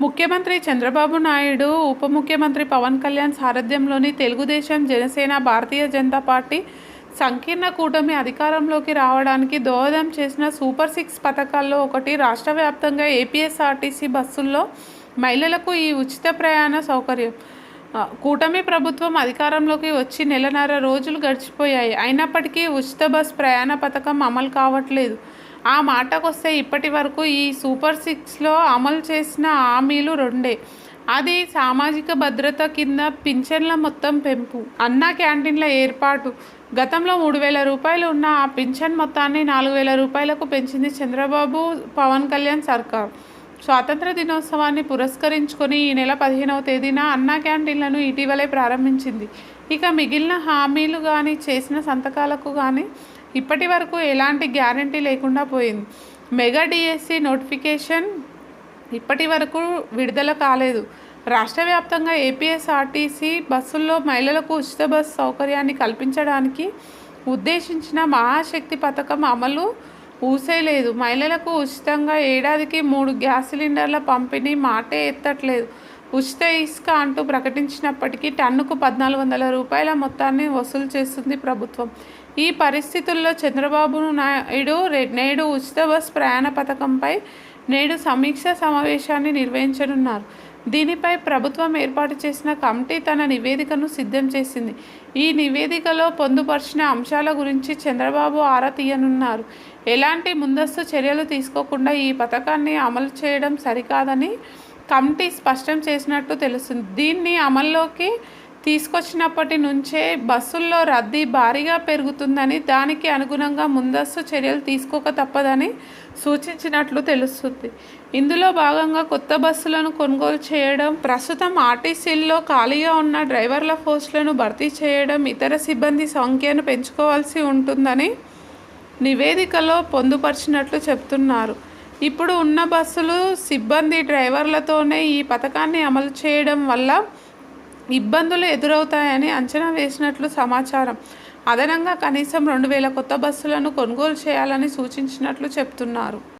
ముఖ్యమంత్రి చంద్రబాబు నాయుడు ఉప ముఖ్యమంత్రి పవన్ కళ్యాణ్ సారథ్యంలోని తెలుగుదేశం జనసేన భారతీయ జనతా పార్టీ సంకీర్ణ కూటమి అధికారంలోకి రావడానికి దోహదం చేసిన సూపర్ సిక్స్ పథకాల్లో ఒకటి రాష్ట్ర వ్యాప్తంగా ఏపీఎస్ఆర్టీసీ బస్సుల్లో మహిళలకు ఈ ఉచిత ప్రయాణ సౌకర్యం. కూటమి ప్రభుత్వం అధికారంలోకి వచ్చి నెలన్నర రోజులు గడిచిపోయాయి. అయినప్పటికీ ఉచిత బస్ ప్రయాణ పథకం అమలు కావట్లేదు. ఆ మాటకొస్తే ఇప్పటి వరకు ఈ సూపర్ సిక్స్లో అమలు చేసిన హామీలు రెండే. అది సామాజిక భద్రత కింద పింఛన్ల మొత్తం పెంపు అన్న క్యాంటీన్ల ఏర్పాటు. గతంలో మూడు వేల రూపాయలు ఉన్న ఆ పింఛన్ మొత్తాన్ని నాలుగు వేల రూపాయలకు పెంచింది చంద్రబాబు పవన్ కళ్యాణ్ సర్కార్. స్వాతంత్ర దినోత్సవాన్ని పురస్కరించుకొని ఈ నెల పదిహేనవ తేదీన అన్నా క్యాంటీన్లను ఇటీవలే ప్రారంభించింది. ఇక మిగిలిన హామీలు కానీ చేసిన సంతకాలకు కానీ ఇప్పటి వరకు ఎలాంటి గ్యారంటీ లేకుండా పోయింది. మెగా డిఎస్సి నోటిఫికేషన్ ఇప్పటి వరకు విడుదల కాలేదు. రాష్ట్ర వ్యాప్తంగా ఏపీఎస్ఆర్టీసీ బస్సుల్లో మహిళలకు ఉచిత బస్సు సౌకర్యాన్ని కల్పించడానికి ఉద్దేశించిన మహాశక్తి పథకం అమలు ఊసేయలేదు మహిళలకు ఉచితంగా ఏడాదికి మూడు గ్యాస్ సిలిండర్ల పంపిణీ మాటే ఎత్తట్లేదు. ఉచిత ఇసుక అంటూ ప్రకటించినప్పటికీ టన్నుకు పద్నాలుగు వందల రూపాయల మొత్తాన్ని వసూలు చేస్తుంది ప్రభుత్వం. ఈ పరిస్థితుల్లో చంద్రబాబు నాయుడు రె- నేడు ఉచిత బస్ ప్రయాణ పథకంపై నేడు సమీక్ష సమావేశాన్ని నిర్వహించనున్నారు. దీనిపై ప్రభుత్వం ఏర్పాటు చేసిన కమిటీ తన నివేదికను సిద్ధం చేసింది. ఈ నివేదికలో పొందుపరిచిన అంశాల గురించి చంద్రబాబు ఆరా తీయనున్నారు. ఎలాంటి ముందస్తు చర్యలు తీసుకోకుండా ఈ పథకాన్ని అమలు చేయడం సరికాదని కమిటీ స్పష్టం చేసినట్టు తెలుస్తుంది. దీన్ని అమల్లోకి తీసుకొచ్చినప్పటి నుంచే బస్సుల్లో రద్దీ భారీగా పెరుగుతుందని దానికి అనుగుణంగా ముందస్తు చర్యలు తీసుకోక తప్పదని సూచించినట్లు తెలుస్తుంది. ఇందులో భాగంగా కొత్త బస్సులను కొనుగోలు చేయడం ప్రస్తుతం ఆర్టీసీల్లో ఖాళీగా ఉన్న డ్రైవర్ల పోస్టులను భర్తీ చేయడం ఇతర సిబ్బంది సంఖ్యను పెంచుకోవాల్సి ఉంటుందని నివేదికలో పొందుపరిచినట్లు చెప్తున్నారు. ఇప్పుడు ఉన్న బస్సులు సిబ్బంది డ్రైవర్లతోనే ఈ పథకాన్ని అమలు చేయడం వల్ల ఇబ్బందులు ఎదురవుతాయని అంచనా వేసినట్లు సమాచారం. అదనంగా కనీసం రెండు వేల కొత్త బస్సులను కొనుగోలు చేయాలని సూచించినట్లు చెప్తున్నారు.